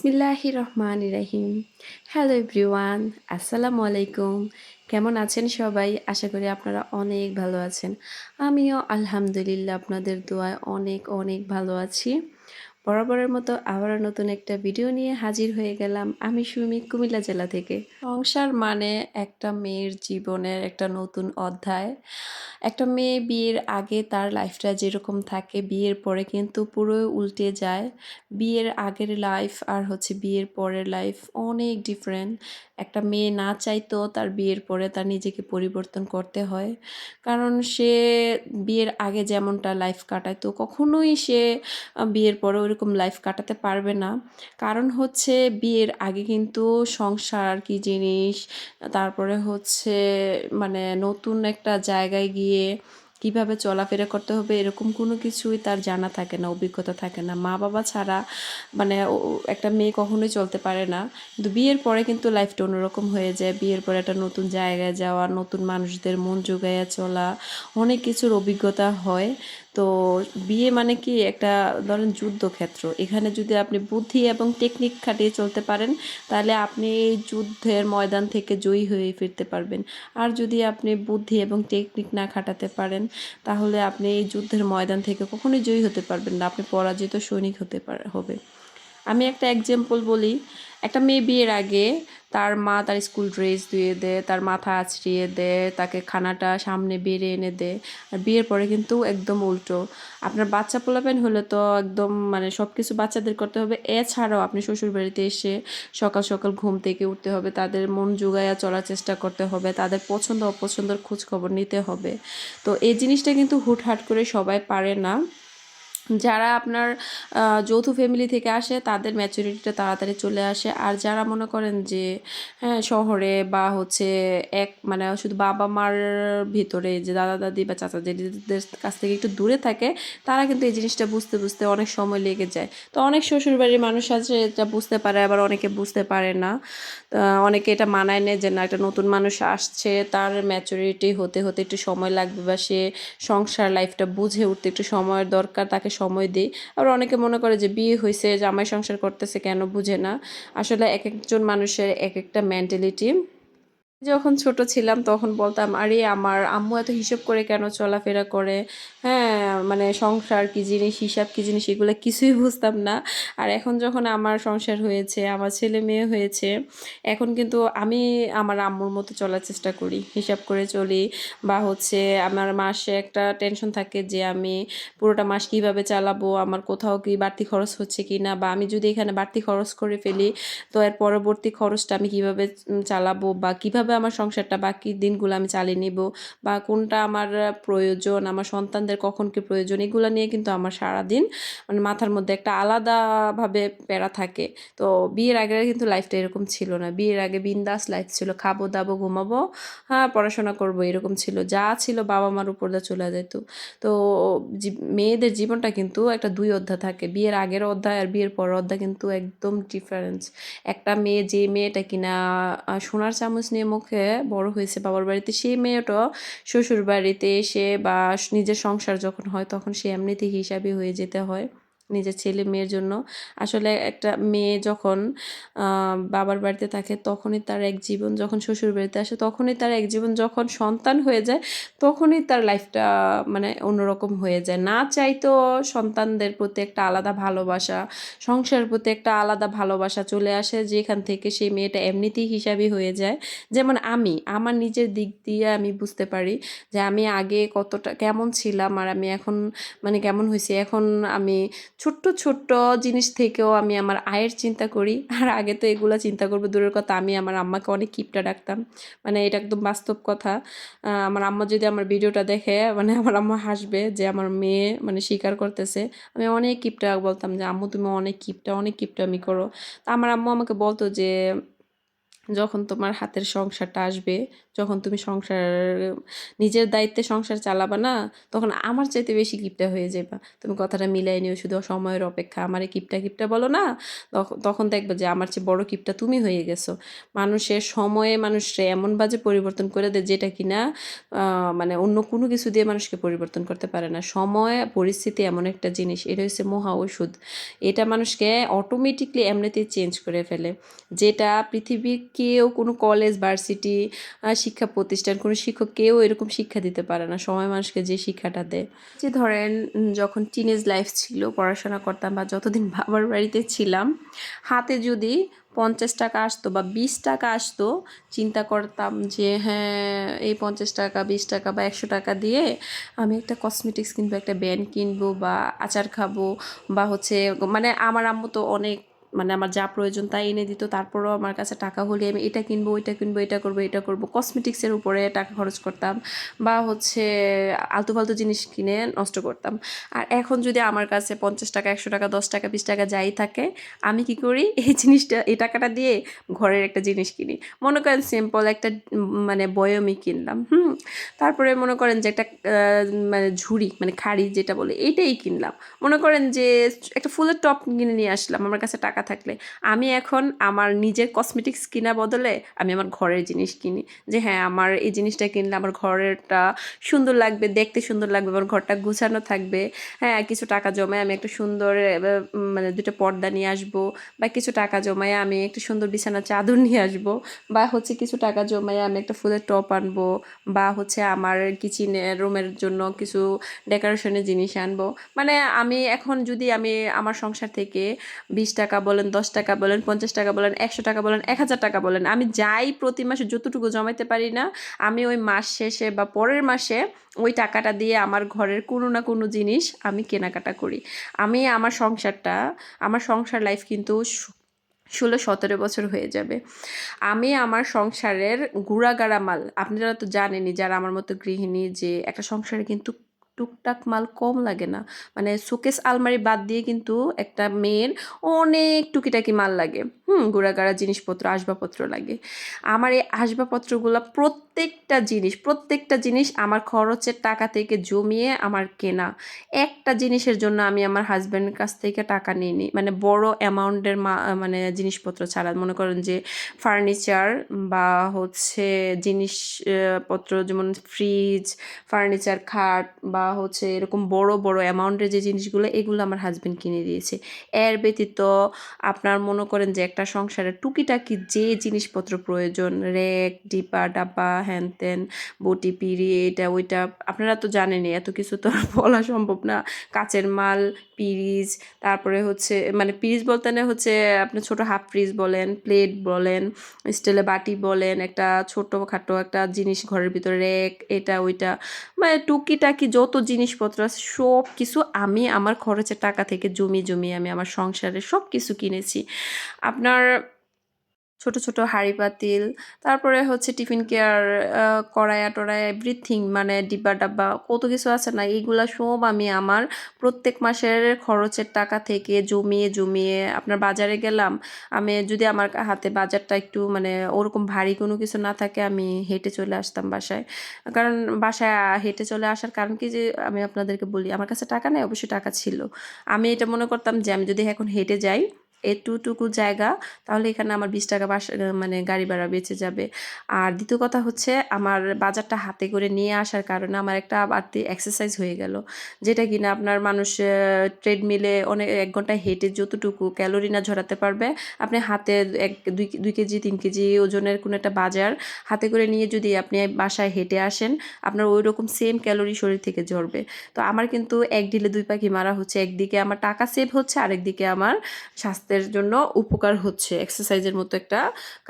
বিসমিল্লাহি রহমান রাহিম। Hello everyone আসসালামু আলাইকুম। কেমন আছেন সবাই? আশা করি আপনারা অনেক ভালো আছেন। আমিও আলহামদুলিল্লাহ আপনাদের দোয়ায় অনেক অনেক ভালো আছি। বরাবরের মতো আবারও নতুন একটা ভিডিও নিয়ে হাজির হয়ে গেলাম আমি সুমি কুমিল্লা জেলা থেকে। সংসার মানে একটা মেয়ের জীবনের একটা নতুন অধ্যায়। একটা মেয়ে বিয়ের আগে তার লাইফটা যেরকম থাকে, বিয়ের পরে কিন্তু পুরো উল্টে যায়। বিয়ের আগের লাইফ আর হচ্ছে বিয়ের পরের লাইফ অনেক ডিফারেন্ট একটা মেয়ে না চাইতেও তার বিয়ের পরে তার নিজেকে পরিবর্তন করতে হয়। কারণ সে বিয়ের আগে যেমনটা লাইফ কাটায়, তো কখনোই সে বিয়ের পরে ওরকম লাইফ কাটাতে পারবে না। কারণ হচ্ছে বিয়ের আগে কিন্তু সংসার কি জিনিস, তারপরে হচ্ছে মানে নতুন একটা জায়গায় গিয়ে কীভাবে চলাফেরা করতে হবে এরকম কোনো কিছুই তার জানা থাকে না, অভিজ্ঞতা থাকে না। মা বাবা ছাড়া মানে একটা মেয়ে কখনোই চলতে পারে না। কিন্তু বিয়ের পরে কিন্তু লাইফটা অন্যরকম হয়ে যায়। বিয়ের পরে একটা নতুন জায়গায় যাওয়া, নতুন মানুষদের মন জোগাইয়া চলা, অনেক কিছুর অভিজ্ঞতা হয়। তো বিয়ে মানে কি একটা ধরেন যুদ্ধক্ষেত্র। এখানে যদি আপনি বুদ্ধি এবং টেকনিক খাটিয়ে চলতে পারেন, তাহলে আপনি এই যুদ্ধের ময়দান থেকে জয়ী হয়ে ফিরতে পারবেন। আর যদি আপনি বুদ্ধি এবং টেকনিক না খাটাতে পারেন, তাহলে আপনি এই যুদ্ধের ময়দান থেকে কখনোই জয়ী হতে পারবেন না। আপনি পরাজিত সৈনিক হতে পার, হবে। আমি একটা এক্সাম্পল বলি। একটা মেয়ে বিয়ের আগে তার মা তার স্কুল ড্রেস ধুয়ে দেয় তার মাথা আছড়িয়ে দেয় তাকে খানাটা সামনে বেড়ে এনে দেয় আর বিয়ের পরে কিন্তু একদম উল্টো। আপনার বাচ্চা পোলাপেন হলে তো একদম মানে সব কিছু বাচ্চাদের করতে হবে। এছাড়াও আপনি শ্বশুর বাড়িতে এসে সকাল সকাল ঘুম থেকে উঠতে হবে। তাদের মন জোগাইয়া চলার চেষ্টা করতে হবে। তাদের পছন্দ অপছন্দের খোঁজ খবর নিতে হবে। তো এই জিনিসটা কিন্তু হুটহাট করে সবাই পারে না। যারা আপনার যৌথ ফ্যামিলি থেকে আসে, তাদের ম্যাচুরিটিটা তাড়াতাড়ি চলে আসে। আর যারা মনে করেন যে হ্যাঁ শহরে বা হচ্ছে এক মানে শুধু বাবা মার ভিতরে যে দাদা দাদি বা চাচা দিদিদের কাছ থেকে একটু দূরে থাকে, তারা কিন্তু এই জিনিসটা বুঝতে বুঝতে অনেক সময় লেগে যায়। তো অনেক শ্বশুরবাড়ির মানুষ আছে, এটা বুঝতে পারে, আবার অনেকে বুঝতে পারে না। অনেকে এটা মানায় নেয় যে, না, একটা নতুন মানুষ আসছে, তার ম্যাচুরিটি হতে হতে একটু সময় লাগবে বা সে সংসার লাইফটা বুঝে উঠতে একটু সময়ের দরকার, তাকে সময় দিই। আবার অনেকে মনে করে যে বিয়ে হয়েছে জামাই সংসার করতেছে কেন বুঝে না। আসলে এক একজন মানুষের এক একটা মেন্টালিটি যখন ছোট ছিলাম তখন বলতাম, আরে আমার আম্মু এত হিসাব করে কেন চলাফেরা করে? হ্যাঁ মানে সংসার কী জিনিস, হিসাব কী জিনিস, এগুলো কিছুই বুঝতাম না। আর এখন যখন আমার সংসার হয়েছে, আমার ছেলে মেয়ে হয়েছে, এখন কিন্তু আমি আমার আম্মুর মতো চলার চেষ্টা করি, হিসাব করে চলি। বা হচ্ছে আমার মাসে একটা টেনশন থাকে যে আমি পুরোটা মাস কীভাবে চালাবো, আমার কোথাও কি বাড়তি খরচ হচ্ছে কি না বা আমি যদি এখানে বাড়তি খরচ করে ফেলি, তো এর পরবর্তী খরচটা আমি কীভাবে চালাবো বা কীভাবে কীভাবে আমার সংসারটা বাকি দিনগুলো আমি চালিয়ে নিব? বা কোনটা আমার প্রয়োজন? আমার সন্তানদের কখন কি প্রয়োজন? এগুলো নিয়ে কিন্তু আমার সারাদিন মানে মাথার মধ্যে একটা আলাদাভাবে প্যারা থাকে। তো বিয়ের আগে কিন্তু লাইফটা এরকম ছিল না। বিয়ের আগে বিন্দাস লাইফ ছিল। খাব, দাবো, ঘুমাবো হ্যাঁ পড়াশোনা করব এরকম ছিল। যা ছিল বাবা মার উপর দিয়ে চলে যেত। তো মেয়েদের জীবনটা কিন্তু একটা দুই অধ্যায় থাকে। বিয়ের আগের অধ্যায় আর বিয়ের পরের অধ্যায় কিন্তু একদম ডিফারেন্স একটা মেয়ে যে মেয়েটা কিনা সোনার চামচ নিয়ে মুখে বড় হয়েছে বাবার বাড়িতে, সেই মেয়েটা শ্বশুর বাড়িতে এসে বা নিজের সংসার যখন হয় তখন সে এমনিতেই হিসাবে হয়ে যেতে হয়। নিজের ছেলে মেয়ের জন্য। আসলে একটা মেয়ে যখন বাবার বাড়িতে থাকে তখনই তার এক জীবন যখন শ্বশুর বাড়িতে আসে তখনই তার এক জীবন যখন সন্তান হয়ে যায় তখনই তার লাইফটা মানে অন্যরকম হয়ে যায়। না চাইতো সন্তানদের প্রতি একটা আলাদা ভালোবাসা, সংসারের প্রতি একটা আলাদা ভালোবাসা চলে আসে যেখান থেকে সেই মেয়েটা এমনিতেই হিসাবই হয়ে যায়। যেমন আমি, আমার নিজের দিক দিয়ে আমি বুঝতে পারি যে আমি আগে কতটা কেমন ছিলাম আর আমি এখন মানে কেমন হয়েছি। এখন আমি ছোট্ট ছোট্ট জিনিস থেকেও আমি আমার আয়ের চিন্তা করি। আর আগে তো এগুলো চিন্তা করব, দূরের কথা। আমি আমার আম্মাকে অনেক কিপটা ডাকতাম। মানে এটা একদম বাস্তব কথা। আমার আম্মা যদি আমার ভিডিওটা দেখে মানে আমার আম্মা হাসবে যে আমার মেয়ে মানে স্বীকার করতেছে। আমি অনেক কিপটা বলতাম যে, আম্মু, তুমি অনেক কিপটা অনেক কিপটা আমি করো। তা আমার আম্মু আমাকে বলতো যে, যখন তোমার হাতের সংসারটা আসবে যখন তুমি সংসার, নিজের দায়িত্বে সংসার চালাবা না, তখন আমার চাইতে বেশি কিপটা হয়ে যাবা তুমি কথাটা মিলাই নিও, শুধু সময়ের অপেক্ষা। আমারে কিপটা কিপটা বলো না তখন দেখবে যে আমার চেয়ে বড় কিপটা তুমি হয়ে গেছো। মানুষের সময়ে মানুষে এমন বাজে পরিবর্তন করে দেয় যেটা কিনা মানে অন্য কোনো কিছু দিয়ে মানুষকে পরিবর্তন করতে পারে না। সময় পরিস্থিতি এমন একটা জিনিস, এটা হচ্ছে মহা ওষুধ। এটা মানুষকে অটোমেটিকলি এমনিতেই চেঞ্জ করে ফেলে। যেটা পৃথিবীর কেউ কোনো কলেজ ভার্সিটি শিক্ষা প্রতিষ্ঠান, কোনো শিক্ষক কেউ এরকম শিক্ষা দিতে পারে না। সময় মানুষকে যে শিক্ষাটা দেয়। যে ধরেন যখন টিনেজ লাইফ ছিল, পড়াশোনা করতাম বা যতদিন বাবার বাড়িতে ছিলাম, হাতে যদি পঞ্চাশ টাকা আসতো বা বিশ টাকা আসতো, চিন্তা করতাম যে হ্যাঁ এই পঞ্চাশ টাকা, বিশ টাকা বা একশো টাকা দিয়ে আমি একটা কসমেটিক্স কিনবো, একটা ব্যান্ড কিনবো বা আচার খাব বা হচ্ছে মানে আমার আম্মু তো অনেক মানে আমার যা প্রয়োজন তাই এনে দিত, তারপরেও আমার কাছে টাকা হলে আমি এটা কিনবো, ওইটা কিনবো, এটা করব এটা করব। কসমেটিক্সের উপরে টাকা খরচ করতাম বা হচ্ছে আলতু ফালতু জিনিস কিনে নষ্ট করতাম। আর এখন যদি আমার কাছে পঞ্চাশ টাকা, একশো টাকা, দশ টাকা, বিশ টাকা যাই থাকে, আমি কি করি? এই জিনিসটা, এই টাকাটা দিয়ে ঘরের একটা জিনিস কিনি। মনে করেন সিম্পল একটা মানে বয়মি কিনলাম, হুম? তারপরে মনে করেন যে একটা মানে ঝুড়ি মানে খাড়ি যেটা বলে, এইটাই কিনলাম। মনে করেন যে একটা ফুলের টপ কিনে নিয়ে আসলাম, আমার কাছে টাকা থাকলে। আমি এখন আমার নিজের কসমেটিক্স কিনা বদলে আমি আমার ঘরের জিনিস কিনি। যে হ্যাঁ আমার এই জিনিসটা কিনলে আমার ঘরেরটা সুন্দর লাগবে, দেখতে সুন্দর লাগবে, আমার ঘরটা গুছানো থাকবে। হ্যাঁ কিছু টাকা জমায় আমি একটা সুন্দর মানে দুটো পর্দা নিয়ে আসব বা কিছু টাকা জমায় আমি একটা সুন্দর বিছানা চাদর নিয়ে আসব বা হচ্ছে কিছু টাকা জমায় আমি একটা ফুলের টপ আনব বা হচ্ছে আমার কিচেনের রুমের জন্য কিছু ডেকোরেশনের জিনিস আনব। মানে আমি এখন যদি আমি আমার সংসার থেকে বিশ টাকা বলেন, দশ টাকা বলেন, পঞ্চাশ টাকা বলেন, একশো টাকা বলেন, এক হাজার টাকা বলেন, আমি যাই প্রতি মাসে যতটুকু জমাইতে পারি না, আমি ওই মাস শেষে বা পরের মাসে ওই টাকাটা দিয়ে আমার ঘরের কোনো না কোনো জিনিস আমি কেনাকাটা করি। আমি আমার সংসারটা, আমার সংসার লাইফ কিন্তু ষোলো সতেরো বছর হয়ে যাবে। আমি আমার সংসারের গুড়াগাড়া মাল, আপনারা তো জানেনই যারা আমার মতো গৃহিণী যে একটা সংসারে কিন্তু টুকটাক মাল কম লাগে না। মানে শোকেস আলমারি বাদ দিয়ে কিন্তু একটা মেয়ের অনেক টুকিটাকি মাল লাগে। হুম গুড়াগাড়া জিনিসপত্র, আসবাবপত্র লাগে। আমার এই আসবাবপত্রগুলো প্রত্যেকটা জিনিস প্রত্যেকটা জিনিস আমার খরচের টাকা থেকে জমিয়ে আমার কেনা। একটা জিনিসের জন্য আমি আমার হাজব্যান্ডের কাছ থেকে টাকা নিইনি। মানে বড় অ্যামাউন্টের মানে জিনিসপত্র ছাড়া। মনে করেন যে ফার্নিচার বা হচ্ছে জিনিসপত্র যেমন ফ্রিজ ফার্নিচার খাট বা হচ্ছে এরকম বড় বড় অ্যামাউন্টের যে জিনিসগুলো, এগুলো আমার হাজব্যান্ড কিনে দিয়েছে। এর ব্যতীত আপনার মনে করেন যে একটা সংসারে টুকিটাকি যে জিনিসপত্র প্রয়োজন, রেক, ডিপা ডাব্বা হ্যান ত্যান, বটি, পিড়ি এটা ওইটা, আপনারা তো জানেনই, এত কিছু তো বলা সম্ভব না। কাচের মাল, পিরিজ, তারপরে হচ্ছে মানে পিরিজ বলতে না হচ্ছে, আপনি ছোট হাফ ফ্রিজ বলেন, প্লেট বলেন, স্টিলের বাটি বলেন, একটা ছোট খাটো একটা জিনিস ঘরের ভিতরে, রেক, এটা, ওইটা। মানে টুকিটাকি যত জিনিসপত্র আছে, সব কিছু আমি আমার খরচের টাকা থেকে জমি জমি আমি আমার সংসারে সব কিছু কিনেছি। আপনার ছোট ছোট হাঁড়ি পাতিল, তারপরে হচ্ছে টিফিন কেয়ার কড়াইয়া টড়াইয়া এভরিথিং মানে ডিব্বা ডাব্বা, কত কিছু আছে না, এইগুলা সব আমি আমার প্রত্যেক মাসের খরচের টাকা থেকে জমিয়ে জমিয়ে আপনার বাজারে গেলাম। আমি যদি আমার হাতে বাজারটা একটু মানে ওরকম ভারী কোনো কিছু না থাকে, আমি হেঁটে চলে আসতাম বাসায়। কারণ বাসায় হেঁটে চলে আসার কারণ কি যে, আমি আপনাদেরকে বলি, আমার কাছে টাকা নেই, অবশ্যই টাকা ছিল। আমি এটা মনে করতাম যে, আমি যদি এখন হেঁটে যাই এটুটুকু জায়গা, তাহলে এখানে আমার বিশ টাকা বাস মানে গাড়ি ভাড়া বেঁচে যাবে। আর দ্বিতীয় কথা হচ্ছে, আমার বাজারটা হাতে করে নিয়ে আসার কারণে আমার একটা বাড়তি এক্সারসাইজ হয়ে গেল, যেটা কিনা আপনার মানুষ ট্রেডমিলে অনেক, এক ঘন্টায় হেঁটে যতটুকু ক্যালোরি না ঝরাতে পারবে, আপনি হাতে এক, দুই দুই কেজি, তিন কেজি ওজনের কোনো একটা বাজার হাতে করে নিয়ে যদি আপনি বাসায় হেঁটে আসেন, আপনার ওই রকম সেম ক্যালোরি শরীর থেকে ঝরবে। তো আমার কিন্তু এক ঢিলে দুই পাখি মারা হচ্ছে, একদিকে আমার টাকা সেভ হচ্ছে, আরেকদিকে আমার স্বাস্থ্যের জন্য উপকার হচ্ছে এক্সারসাইজের মতো একটা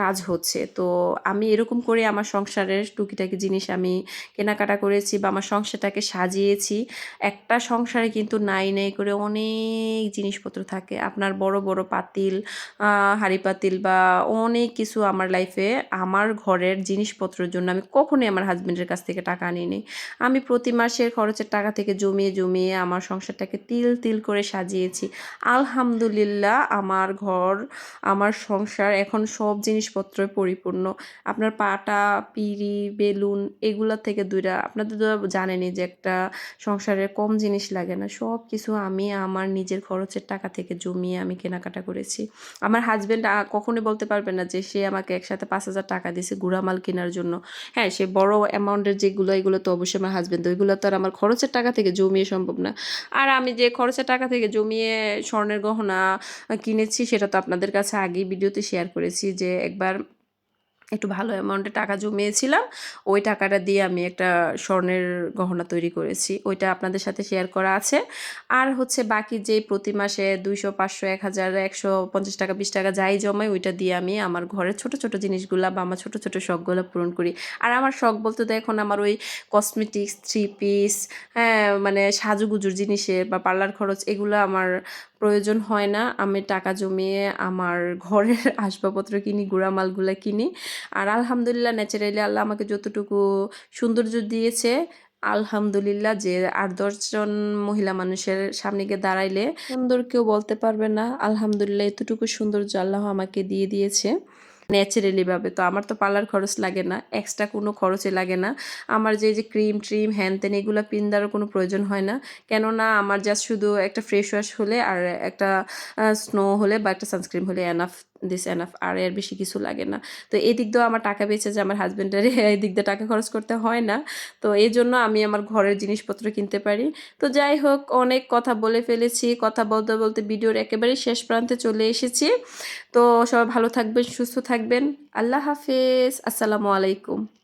কাজ হচ্ছে। তো আমি এরকম করে আমার সংসারের টুকিটাকি জিনিস আমি কেনাকাটা করেছি বা আমার সংসারটাকে সাজিয়েছি। একটা সংসারে কিন্তু নাই নাই করে অনেক জিনিসপত্র থাকে। আপনার বড় বড় পাতিল হাঁড়ি পাতিল বা অনেক কিছু আমার লাইফে আমার ঘরের জিনিসপত্রের জন্য আমি কখনোই আমার হাজব্যান্ডের কাছ থেকে টাকা আনিনি। আমি প্রতি মাসের খরচের টাকা থেকে জমিয়ে জমিয়ে আমার সংসারটাকে তিল তিল করে সাজিয়েছি। আলহামদুলিল্লাহ আমার আমার ঘর, আমার সংসার, এখন সব জিনিসপত্রে পরিপূর্ণ। আপনার পাটা, পিঁড়ি, বেলুন এগুলা থেকে দূরা। আপনাদের তো জানেনই যে একটা সংসারে কম জিনিস লাগে না। সব কিছু আমি আমার নিজের খরচের টাকা থেকে জমিয়ে আমি কেনাকাটা করেছি। আমার হাজব্যান্ড কখনোই বলতে পারবে না যে সে আমাকে একসাথে পাঁচ হাজার টাকা দিয়েছে গুড়ামাল কেনার জন্য। হ্যাঁ সে বড় অ্যামাউন্টের যেগুলো, এগুলো তো অবশ্যই আমার হাজব্যান্ড ওইগুলো তো আর আমার খরচের টাকা থেকে জমিয়ে সম্ভব না। আর আমি যে খরচের টাকা থেকে জমিয়ে স্বর্ণের গহনা কিনেছি সেটা তো আপনাদের কাছে আগেই ভিডিওতে শেয়ার করেছি যে একবার একটু ভালো অ্যামাউন্টে টাকা জমিয়েছিলাম। ওই টাকাটা দিয়ে আমি একটা স্বর্ণের গহনা তৈরি করেছি। ওইটা আপনাদের সাথে শেয়ার করা আছে। আর হচ্ছে বাকি যে প্রতি মাসে দুইশো, পাঁচশো, এক হাজার, একশো, পঞ্চাশ টাকা, বিশ টাকা যাই জমাই, ওইটা দিয়ে আমি আমার ঘরের ছোট ছোট জিনিসগুলো বা আমার ছোট ছোট শখগুলো পূরণ করি। আর আমার শখ বলতে তো এখন আমার ওই কসমেটিক্স থ্রি পিস হ্যাঁ মানে সাজুগুজুর জিনিসের বা পার্লার খরচ এগুলো আমার প্রয়োজন হয় না। আমি টাকা জমিয়ে আমার ঘরের আসবাবপত্র কিনি, গুঁড়ামালগুলো কিনি। আর আলহামদুলিল্লাহ ন্যাচারালি আল্লাহ আমাকে যতটুকু সৌন্দর্য দিয়েছে, আলহামদুলিল্লাহ যে আট দশজন মহিলা মানুষের সামনে গিয়ে দাঁড়াইলে সুন্দর কেউ বলতে পারবে না। আলহামদুলিল্লাহ এতটুকু সৌন্দর্য আল্লাহ আমাকে দিয়ে দিয়েছে ন্যাচারালি ভাবে। তো আমার তো পার্লার খরচ লাগে না, এক্সট্রা কোনো খরচে লাগে না। আমার যে যে ক্রিম ট্রিম, হ্যান ত্যান এগুলো পিন্দারও কোনো প্রয়োজন হয় না। কেননা আমার জাস্ট শুধু একটা ফ্রেশ ওয়াশ হলে আর একটা স্নো হলে বা একটা সানস্ক্রিন হলে এনাফ দিস এনাফ আর এর বেশি কিছু লাগে না। তো এই দিক দিয়েও আমার টাকা বেঁচে যে আমার হাজব্যান্ডের এই দিক দিয়ে টাকা খরচ করতে হয় না। তো এই জন্য আমি আমার ঘরের জিনিসপত্র কিনতে পারি। তো যাই হোক, অনেক কথা বলে ফেলেছি। কথা বলতে বলতে ভিডিওর একেবারেই শেষ প্রান্তে চলে এসেছি। তো সবাই ভালো থাকবেন, সুস্থ থাকবেন। আল্লাহ হাফেজ। আসসালামু আলাইকুম।